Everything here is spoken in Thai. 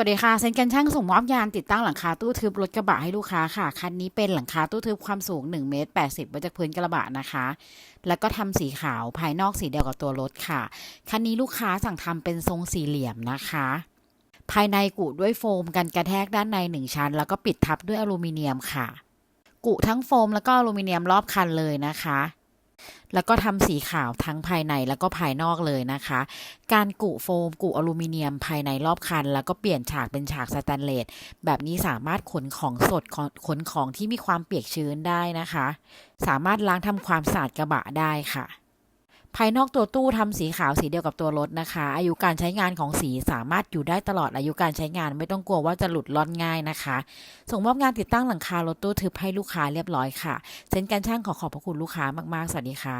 สวัสดีค่ะเซนกันช่างส่งมอบยานติดตั้งหลังคาตู้ทึบรถกระบะให้ลูกค้าค่ะ คันนี้เป็นหลังคาตู้ทึบความสูง1เมตร80มาจากพื้นกระบะนะคะ แล้วก็ทำสีขาวภายนอกสีเดียวกับตัวรถค่ะ คันนี้ลูกค้าสั่งทำเป็นทรงสี่เหลี่ยมนะคะ ภายในกุด้วยโฟมกันกระแทกด้านในหนึ่งชั้น แล้วก็ปิดทับด้วยอลูมิเนียมค่ะ กุทั้งโฟมแล้วก็อลูมิเนียมรอบคันเลยนะคะ แล้วก็ทำสีขาวทั้งภายในแล้วก็ภายนอกเลยนะคะ การกุโฟมกุอลูมิเนียมภายในรอบคัน แล้วก็เปลี่ยนฉากเป็นฉากสแตนเลสแบบนี้สามารถขนของสดขนขนของที่มีความเปียกชื้นได้นะคะ สามารถล้างทำความสะอาดกระบะได้ค่ะ ภายนอกตัวตู้ทำสีขาวสีเดียวกับตัวรถนะคะ อายุการใช้งานของสีสามารถอยู่ได้ตลอดอายุการใช้งานไม่ต้องกลัวว่าจะหลุดล่อนง่ายนะคะ ส่งมอบงานติดตั้งหลังคารถตู้ทึบให้ลูกค้าเรียบร้อยค่ะ เซ็นการช่างขอขอบพระคุณลูกค้ามากๆ สวัสดีค่ะ